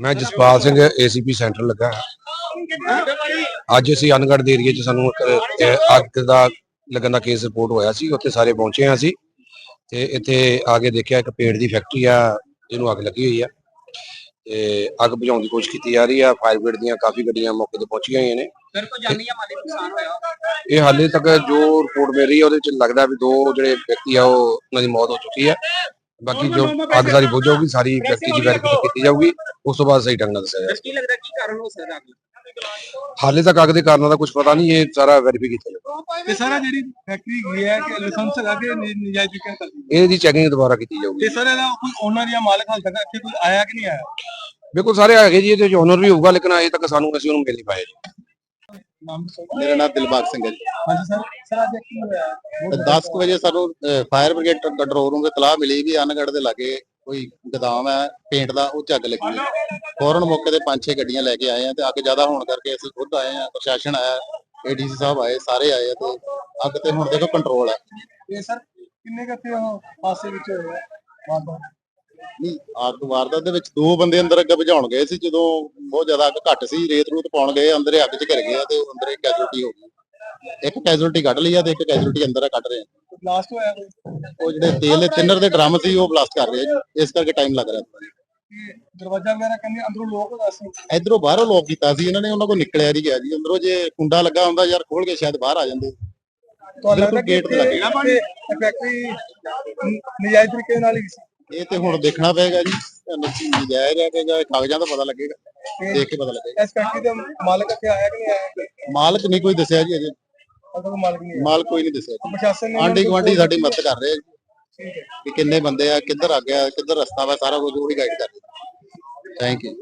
ਮੈਂ Jaspal Singh ACP centre ਲੱਗਾ ਅੱਜ ਅਸੀਂ ਅਨਗੜ੍ਹ ਦੇ ਏਰੀਏ 'ਚ ਸਾਨੂੰ ਇੱਕ ਅੱਗ ਦਾ ਲੱਗਣ ਦਾ ਕੇਸ ਰਿਪੋਰਟ ਹੋਇਆ ਸੀ ਉੱਥੇ ਸਾਰੇ ਪਹੁੰਚੇ ਹਾਂ ਅਸੀਂ। ਤੇ ਇੱਥੇ ਆ ਕੇ ਦੇਖਿਆ ਇੱਕ ਪੇੜ ਦੀ ਫੈਕਟਰੀ ਆ ਜਿਹਨੂੰ ਅੱਗ ਲੱਗੀ ਹੋਈ ਆ। ਤੇ ਅੱਗ ਬੁਝਾਉਣ ਦੀ ਕੋਸ਼ਿਸ਼ ਕੀਤੀ ਜਾ ਰਹੀ ਆ ਫਾਇਰ ਬ੍ਰਿਗੇਡ ਦੀਆਂ ਕਾਫੀ ਗੱਡੀਆਂ ਮੌਕੇ ਤੇ ਪਹੁੰਚੀਆਂ ਹੋਈਆਂ ਨੇ। ਫਿਰ ਕੋਈ ਜਾਨੀ ਜਾਂ ਮਾਲੀ ਨੁਕਸਾਨ ਹੋਇਆ? ਇਹ ਹਾਲੇ ਤੱਕ ਜੋ ਰਿਪੋਰਟ ਮਿਲ ਰਹੀ ਹੈ ਉਹਦੇ ਵਿੱਚ ਲੱਗਦਾ ਵੀ ਦੋ ਜਿਹੜੇ ਵਿਅਕਤੀ ਆ ਉਹ ਉਹਨਾਂ ਦੀ ਮੌਤ ਹੋ ਚੁੱਕੀ ਹੈ ਬਾਕੀ ਜੋ ਅੱਗ ਸਾਰੀ ਬੁਝ ਜਾਊਗੀ ਸਾਰੀ ਵਿਅਕਤੀ ਦੀ ਵੈਰੀਫਿਕੇਸ਼ਨ ਕੀਤੀ ਜਾਊਗੀ। ਉਸ ਤੋਂ ਬਾਅਦ ਸਹੀ ਢੰਗ ਨਾਲ ਦੱਸਿਆ ਜਾਏਗਾ ਕੀ ਲੱਗਦਾ ਕੀ ਕਾਰਨ ਹੋ ਸਕਦਾ ਅੱਗ ਹਾਲੇ ਤੱਕ ਅੱਗ ਦੇ ਕਾਰਨਾਂ ਦਾ ਕੁਝ ਪਤਾ ਨਹੀਂ ਇਹ ਸਾਰਾ ਵੈਰੀਫਾਈ ਕੀਤਾ ਜਾਊਗਾ ਤੇ ਸਾਰਾ ਜਿਹੜੀ ਫੈਕਟਰੀ ਗਈ ਹੈ ਕਿ ਲਾਇਸੈਂਸ ਲਗਾ ਕੇ ਨਜਾਇਜ਼ ਨਾਲ ਕਰਦੀ ਇਹਦੀ ਚੈਕਿੰਗ ਦੁਬਾਰਾ ਕੀਤੀ ਜਾਊਗੀ। ਤੇ ਸਰ ਇਹਦਾ ਕੋਈ ਓਨਰ ਜਾਂ ਮਾਲਕ ਹਾਲ ਤੱਕ ਇੱਥੇ ਕੋਈ ਆਇਆ ਕਿ ਨਹੀਂ ਆਇਆ? ਬਿਲਕੁਲ ਸਾਰੇ ਹੈਗੇ ਜੀ ਇਹਦੇ ਵਿੱਚ ਓਨਰ ਵੀ ਹੋਊਗਾ ਲੇਕਿਨ ਅਜੇ ਤੱਕ ਸਾਨੂੰ ਅਸੀਂ ਉਹਨੂੰ ਮਿਲ ਨਹੀਂ ਪਾਏ ਜੀ। ਮੇਰਾ ਨਾਮ ਦਿਲਬਾਗ ਸਿੰਘ ਹੈ ਜੀ। ਹਾਂਜੀ ਸਰ ਸਰ ਅੱਜ ਕੀ ਹੋਇਆ? ਤੇ 10 ਕੁ ਵਜੇ ਸਾਨੂੰ ਫਾਇਰ ਬ੍ਰਿਗੇਡ ਕੰਟਰੋਲ ਰੂਮ ਤੇ ਤਲਾਹ ਮਿਲੀ ਵੀ ਅਨਗੜ ਦੇ ਲਾਗੇ ਕੋਈ ਗੋਦਾਮ ਹੈ ਪੇਂਟ ਦਾ ਉਹ ਅੱਗ ਲੱਗੀ ਹੈ। ਫੌਰਨ ਮੌਕੇ ਤੇ ਪੰਜ ਛੇ ਗੱਡੀਆਂ ਲੈ ਕੇ ਆਏ ਆ ਤੇ ਅੱਗ ਜ਼ਿਆਦਾ ਹੋਣ ਕਰਕੇ ਅਸੀਂ ਖੁਦ ਆਏ ਆ ਪ੍ਰਸ਼ਾਸਨ ਆਇਆ ਏਡੀਸੀ ਸਾਹਿਬ ਆਏ ਸਾਰੇ ਆਏ ਆ ਤੇ ਅੱਗ ਤੇ ਹੁਣ ਦੇਖੋ ਕੰਟਰੋਲ ਹੈ। ਤੇ ਸਰ ਕਿੰਨੇ ਕੱਥੇ ਪਾਸੇ ਵਿੱਚ ਹੋਇਆ ਵਾਰਦਾਤ? ਨਹੀਂ ਅੱਗ ਵਾਰਦਾਤ ਦੇ ਵਿੱਚ ਦੋ ਬੰਦੇ ਅੰਦਰ ਅੱਗ ਬੁਝਾਉਣ ਗਏ ਸੀ ਜਦੋਂ ਬਹੁਤ ਜ਼ਿਆਦਾ ਅੱਗ ਘੱਟ ਸੀ ਰੇਤ ਰੂਤ ਪਾਉਣ ਗਏ ਅੰਦਰ ਅੱਗ 'ਚ ਘਿਰ ਗਏ ਆ ਤੇ ਉਹ ਅੰਦਰ ਹੀ ਕੈਜੂਅਲਟੀ ਹੋ ਗਈ। ਇੱਕ ਕੈਜੂਅਲਟੀ ਕੱਢ ਲਈ ਆ ਤੇ ਇੱਕ ਕੈਜੂਅਲਟੀ ਅੰਦਰ ਆ ਕੱਢ ਰਹੇ ਆ। ਬਲਾਸਟ ਹੋਇਆ ਕੋਈ ਉਹ ਜਿਹੜੇ ਤੇਲ ਦੇ ਤਿੰਨਰ ਦੇ ਡਰਮ ਸੀ ਉਹ ਬਲਾਸਟ ਕਰ ਰਹੇ ਆ ਜੀ। ਇਸ ਕਰਕੇ ਟਾਈਮ ਲੱਗ ਰਿਹਾ। ਕਿ ਦਰਵਾਜ਼ਾ ਵਗੈਰਾ ਕਹਿੰਦੇ ਅੰਦਰੋਂ ਲੋਕ ਦੱਸ ਇਧਰੋਂ ਬਾਹਰੋਂ ਲੋਕ ਕੀਤਾ ਸੀ। ਇਹਨਾਂ ਨੇ ਉਹਨਾਂ ਕੋਲ ਨਿਕਲਿਆ ਨਹੀਂ ਗਿਆ ਜੀ। ਅੰਦਰੋਂ ਜੇ ਕੁੰਡਾ ਲੱਗਾ ਹੁੰਦਾ ਯਾਰ ਖੋਲ ਕੇ ਸ਼ਾਇਦ ਬਾਹਰ ਆ ਜਾਂਦੇ। ਤੁਹਾਨੂੰ ਬਿਲਕੁਲ ਗੇਟ ਤੇ ਲੱਗੇ। ਕਿ ਫੈਕਟਰੀ ਨਜਾਇਜ਼ ਤਰੀਕੇ ਨਾਲ ਹੀ ਸੀ। ਇਹ ਤੇ ਹੁਣ ਦੇਖਣਾ ਪਏਗਾ ਜੀ। ਨਜਾਇਜ਼ ਹੈ ਕਿ ਜਾਂ ਕਾਗਜ਼ਾਂ ਦਾ ਪਤਾ ਲੱਗੇਗਾ। ਦੇਖ ਕੇ ਪਤਾ ਲੱਗੇਗਾ। ਇਸ ਫੈਕਟਰੀ ਦਾ ਮਾਲਕ ਇੱਥੇ ਆਇਆ ਕਿ ਨਹੀਂ ਆਇਆ। ਮਾਲਕ ਨਹੀਂ ਕੋਈ ਦੱਸਿਆ ਜੀ ਅਜੇ। ਮਾਲਕ ਕੋਈ ਨਹੀਂ ਦੱਸਿਆ। ਆਂਢੀ ਗੁਆਂਢੀ ਸਾਡੀ ਮਦਦ ਕਰ ਰਹੇ ਆ ਜੀ। ਠੀਕ ਹੈ। ਕਿ ਕਿੰਨੇ ਬੰਦੇ ਆ ਕਿੱਧਰ ਆ ਗਿਆ ਕਿੱਧਰ ਰਸਤਾ ਵਾ ਸਾਰਾ ਕੁਝ ਉਹੀ ਗਾਈਡ ਕਰ ਰਹੇ ਥੈਂਕ ਯੂ